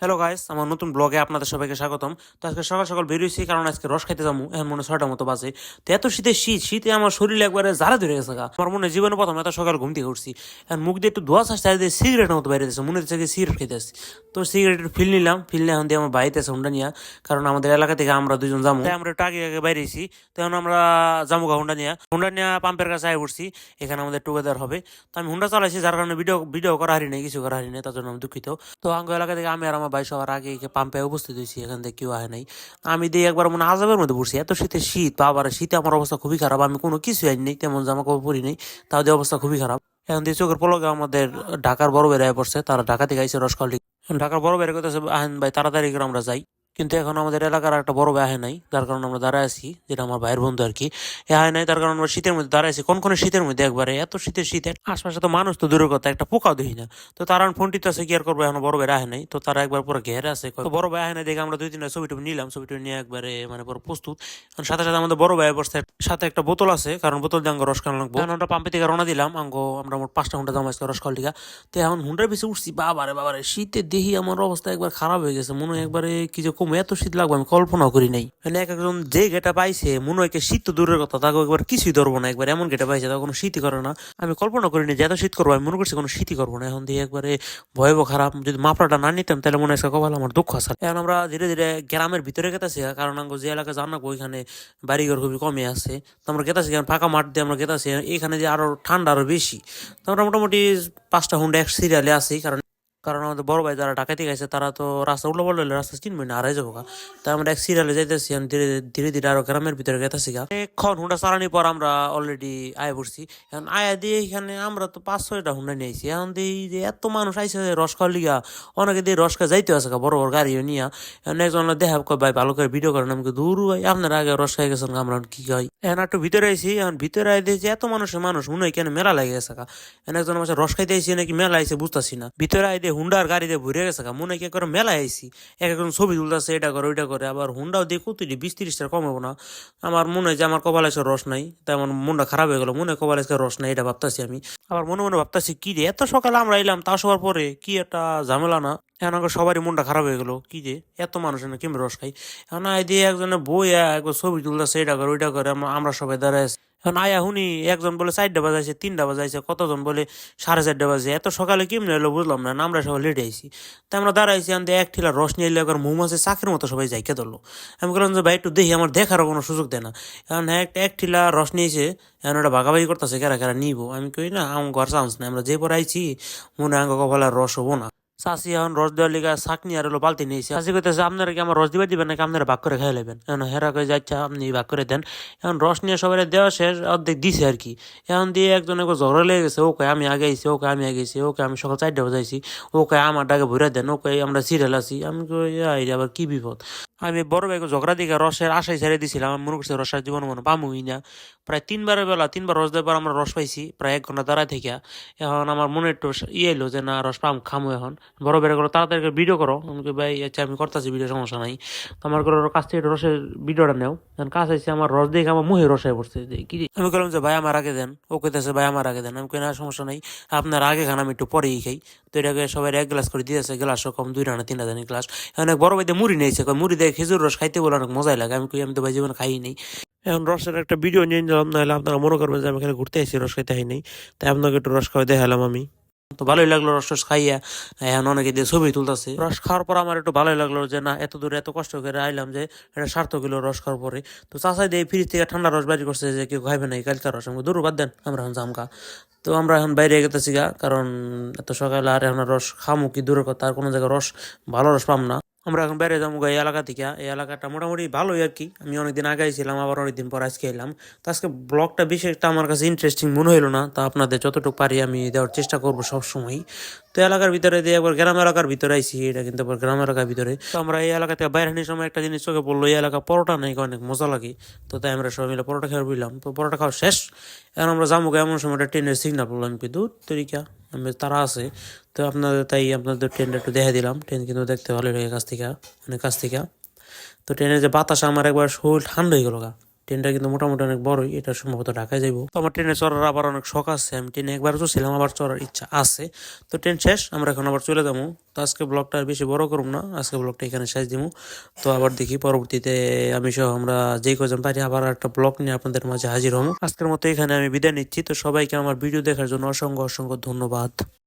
Hello guys আমার নতুন ব্লগে আপনাদের সবাইকে স্বাগতম। তো আজকে সকাল সকাল বেরিয়েছি কারণ আজকে রস খাইতে যাব। এখন মনে ছয়টার মতো বাজে। তো এত শীতে শীত, শীতে আমার শরীর একবারে জারা ধরে গেছে গা। আমার মনে জীবনে প্রথম এত সকাল ঘুম থেকে উঠছি। এখন মুখ দিয়ে একটু ধোয়া আসছে আর সিগারেট মতো বাইরে দিচ্ছে মনে হচ্ছে সিগারেট খেতে আসছি। তো সিগারেটের ফিল নিলাম। ফিল নিয়ে এখন দিয়ে আমার বাড়িতে আছে হুন্ডা নিয়ে। কারণ আমাদের এলাকা থেকে আমরা দুজন যাব। তাই আমরা একটু আগে আগে বাইরেছি। তো এখন আমরা যাব গা হুন্ডা নিয়ে। হুন্ডা নিয়ে পাম্পের কাছে আয় পড়ছি। এখানে আমাদের টুগেদার হবে। তো আমি হুন্ডা চালাইছি, যার কারণে ভিডিও ভিডিও করা হারি নেই, কিছু করা হারি নেই। তার জন্য আমি দুঃখিত। তো আঙ্গ এলাকা থেকে আমি আর আমার ভাই সবার আগে পাম্পে উপস্থিত হয়েছি, এখান থেকে কেউ আহে নাই। আমি দিয়ে একবার মনে আজবের মধ্যে পড়ছি। এত শীতে শীত, বাবার শীতে আমার অবস্থা খুবই খারাপ, আমি কোনো কিছু আনি নেই, তেমন জামা কাপড় পরি নেই, তাও দিয়ে অবস্থা খুবই খারাপ। এখন দিয়ে চোখের পলকে আমাদের ঢাকার বড় বেড়ে পড়ছে, তারা ঢাকা থেকে আইসে রসকাল ঢাকার বড় বেড়ে কথা আহেন ভাই, তাড়াতাড়ি করে আমরা যাই। কিন্তু এখন আমাদের এলাকার একটা বড় ভাই নাই, যার কারণে আমরা দাঁড়ায় আছি, যেটা আমার ভাইয়ের বন্ধু আর কি। এ আহে নাই, তার কারণে আমরা শীতের মধ্যে দাঁড়ায় আছি। কোন কোন শীতের মধ্যে একবারে? এত শীতের শীতে আশপাশে তো মানুষ তো দূরের কথা, একটা পোকাও দেখি না। তো তারা ফোনটি তো আছে, কি আর করব, এখন বড় ভাই আহে নাই। তো তারা একবার পুরো ঘেরে আছে বড় ভাই আহে নাই দেখে আমরা দুই তিনটা ছবি টবি নিলাম, ছবি টবি নিয়ে একবারে মানে পুরো প্রস্তুত। সাথে সাথে আমাদের বড় ভাই বসছে, সাথে একটা বোতল আছে, কারণ বোতল দিয়ে রস খাওয়া লাগবো। এখন আমরা পাম্পে থেকে রওনা দিলাম, আঙ্গ আমরা মোট পাঁচটা ঘণ্টা জমা রস খাওয়ার লিগা। তো এখন হুন্ডার বেশি উঠছি, বাবারে বাবারে শীতে দেখি আমার অবস্থা একবার খারাপ হয়ে গেছে, মনে হয় একবারে কি যে কমে এত শীত লাগবে আমি কল্পনাও করি নাই। মানে এক একজন যে গেটা পাইছে, মনে হয় শীত তো দূরের কথা তাকে একবার কিছুই ধরবো না, একবার এমন গেটা পাইছে তা কোনো শীতই করে না। আমি কল্পনা করিনি যে এত শীত করব, আমি মনে করছি কোনো শীতই করব না। এখন দিয়ে একবারে ভয়াবহ খারাপ, যদি মাপড়াটা না নিতাম তাহলে মনে হয় কপাল আমার দুঃখ আছে। এখন আমরা ধীরে ধীরে গ্রামের ভিতরে গেতেছি, কারণ আমরা যে এলাকা জানাব ওইখানে বাড়িঘর খুবই কমে আছে। তো আমরা গেতাছি কারণ ফাঁকা মাঠ দিয়ে আমরা গেতাছি, এখানে যে আরও ঠান্ডা আরও বেশি। তো আমরা মোটামুটি পাঁচটা হুন্ডা এক সিরিয়ালে আছি, কারণ কারণ আমাদের বড় ভাই যারা ঢাকাতে গেছে তারা তো রাস্তা উল্টো পাল্টা রাস্তা চিনবে না হারাই যাব। তাই আমরা এক সিরিয়ালে যাইতেছি ধীরে ধীরে ধীরে আরও গ্রামের ভিতরে গেতেছি গা। এখন হুন্ডা চালানোর পর আমরা অলরেডি আয় পড়ছি। এখন আয়া দিয়ে এখানে আমরা তো পাঁচ ছয়টা হুন্ডা নিয়েছি এখন দিই যে এত মানুষ আইসে রস খাওয়ার লিগা অনেকে দিয়ে রস খাওয়া যাইতে গা, বড় বড় গাড়িও নিয়ে। এখন একজন দেখা কয় ভাই ভালো করে ভিডিও করেন। আমাকে দূর ভাই আপনারা আগে রস খাই গেছেন আমরা কি খাই? এখন একটু ভিতরে আইসি এখন ভিতরে আই দিয়েছি এত মানুষের মানুষ মনে কেন মেলা লাগে গেছে। এখন একজন আমার রস খাইতে আইসি নাকি মেলা আইসে বুঝতেছি না। ভিতরে আই দিয়ে হুন্ডার গাড়িতে ভরে গেছে। মনে কি করে মেলা আইসি এক একজন ছবি তুলতেছে, এটা করে, ওইটা করে। আবার হুন্ডাও দিয়ে কত বিশ তিরিশটা কম হব না। আমার মনে হয় যে আমার কপালে আজকে রস নাই তাই আমার মনটা খারাপ হয়ে গেলো। মনে হয় কপালে আজকে রস নাই, এটা ভাবতাছি আমি। আবার মনে মনে ভাবতাছি, কি রে, এত সকালে আমরা এলাম, তা সবার পরে কি একটা ঝামেলা না? এখন সবারই মনটা খারাপ হয়ে গেল। কি যে? এত মানুষ না কেমন রস খাই এখন আয় দিয়ে একজনে বই একবার ছবি তুলতেছে, এটা করে, ওইটা করে আমরা- সবাই দাঁড়ায় আছি। এখন আয়া হুনি একজন বলে চারটা বাজাইছে, তিনটা বাজাইছে, কতজন বলে সাড়ে চারটা বাজে। এত সকালে কেমনে এলো বুঝলাম না আমরা সবাই লেটে আইছি। তাই আমরা দাঁড়াইছি আমি এক ঠিলা রস নিয়ে এলে, একবার মৌমাছি চাকের মতো সবাই যাইকে ধরলো। আমি বললাম যে, ভাই, একটু দেখি, আমার দেখারও কোনো সুযোগ দেয় না। এখন হ্যাঁ একটা এক ঠিলা রস নিয়েছে, এখন ওটা ভাগাভাগি করতেছে, কেরা কেরা নিবো? আমি কই, না, আমার ঘর চান্স নাই, আমরা যে পরে আইছি, মনে আঙ্গ কপালে আর রস হব না। চাষি এখন রস দেওয়ার লিগা চাকনি আর হলো বালতি নিয়েছে চাষি কইতেছে, আপনারা কি আমার রস দিবে দিবেন নাকি আপনারা ভাগ করে খাই লেবেন এখন হেরা কয়ে যাচ্ছে আপনি ভাগ করে দেন। এখন রস নিয়ে সবাই দেওয়া শেষ, অর্ধেক দিছে আর কি। এখন দিয়ে একজন একবার ঝগড়া লেগে গেছে ওকে আমি আগে আইছি ওকে আমি আগে আইছি ওকে আমি সকাল চারটে বাজাইছি ওকে আমার ডাকে ভরে দেন ওকে আমরা সিরিয়াল আছি। আমি কই আবার কি বিপদ? আমি বড় ভাইকে ঝগড়া দিকে রসের আশায় ছেড়ে দিছিলাম, আমি মনে করছি রসের জীবন মনে পামুই না। প্রায় তিনবারের বেলা, তিনবার রস দেবার আমরা রস পাইছি, প্রায় এক ঘণ্টা দাঁড়ায় থেকে এখন আমার মনে একটু ইয়ে এলো যে, না, রস পাম, খামো এখন। বড় বেড়ে করো তাড়াতাড়ি ভিডিও করো। আমি ভাই আচ্ছা আমি করতেছি ভিডিও সমস্যা নাই। আমার করে কাছ থেকে রসের ভিডিওটা নেও। এখন কাছে এসে আমার রস দেখে আমার মুহে রস পড়ছে। কি আমি বললাম যে, ভাই, আমার আগে দেন। ও কইতেছে, ভাই, আমার আগে দেন। আমি কই, না, সমস্যা নাই। আপনার আগে খান, আমি একটু পরেই খাই। তো এটাকে সবাই এক গ্লাস করে দিয়েছে, গ্লাসও কম দুই রানা তিনটা জানি গ্লাস। এখন বড় ভাই দিয়ে মুড়ি নিয়েছে মুড়ি দিয়ে খেজুর রস খাইতে বলে অনেক মজাই লাগে। আমি কই আমি তো ভাই জীবনে খাই নেই। এখন রসের একটা ভিডিও নিয়ে নিলাম নাহলে আপনারা মনে করবেন যে আমি এখানে ঘুরতে আসি রস খাইতে নাই তাই আপনাকে একটু রস খাওয়াই দেখালাম আমি। তো ভালোই লাগল রস টস খাইয়া। এখন অনেকে দিয়ে ছবি তুলতেছে। রস খাওয়ার পর আমার একটু ভালোই লাগল যে না এত দূরে এত কষ্ট করে আইলাম যে এটা সার্থক হলো রস খাওয়ার পরে। তো চাষাই দিয়ে ফ্রিজ থেকে ঠান্ডা রস বাড়ি করছে যে কেউ খাইবে না এই কালকার রস। আমি দূর বাদ দেন আমরা এখন জামকা তো আমরা এখন বাইরে গেতেছি গা কারণ এত সকালে আর এখন রস খামু কি দূরের কথা আর কোনো জায়গায় রস ভালো রস পাম না। আমরা এখন বাইরে যাব এই এলাকা থেকে। এই এলাকাটা মোটামুটি ভালোই আর কি। আমি অনেকদিন আগে ছিলাম আবার অনেকদিন পর আজকে এলাম। তো আজকে ব্লগটা বেশি একটা আমার কাছে ইন্টারেস্টিং মনে হলো না। তা আপনাদের যতটুকু পারি আমি দেওয়ার চেষ্টা করব সবসময় তো এলাকার ভিতরে দিয়ে একবার গ্রাম এলাকার ভিতরে আইছি, এটা কিন্তু আবার গ্রাম এলাকার ভিতরে। তো আমরা এই এলাকা থেকে বাইরে আসার সময় একটা জিনিস চোখে পড়ল, এই এলাকা পরোটা নেই অনেক মজা লাগে। তো তাই আমরা সবাই মিলে পরোটা খেয়ে বুঝলাম তো পরোটা খাওয়া শেষ। এখন আমরা যাব এমন সময় একটা ট্রেনের সিগনাল পড়লাম কি? দূর তরিকা। তারা আছে। তো আপনাদের তাই আপনাদের ট্রেনটা একটু দেখে দিলাম। ট্রেন কিন্তু দেখতে ভালো লাগে কাছ থেকে মানে কাছ থেকে। তো ট্রেনের যে বাতাস, আমার একবার শরীর ঠান্ডা হয়ে গেল গা। ট্রেনটা কিন্তু মোটামুটি অনেক বড়ই, এটা সম্ভবত ঢাকায় যাইব। তো আমার ট্রেনে চড়ার আবার অনেক শখ আছে, আমি ট্রেনে একবার চলছিলাম আবার চড়ার ইচ্ছা আছে। তো ট্রেন শেষ, আমরা এখন আবার চলে যাব। তো আজকে ব্লগটা আর বেশি বড় করুম না, আজকে ব্লগটা এখানে শেষ দিব তো আবার দেখি পরবর্তীতে আমি সহ আমরা যেই কজন পারি আবার একটা ব্লগ নিয়ে আপনাদের মাঝে হাজির হব আজকের মতো এখানে আমি বিদায় নিচ্ছি। তো সবাইকে আমার ভিডিও দেখার জন্য অসংখ্য অসংখ্য ধন্যবাদ।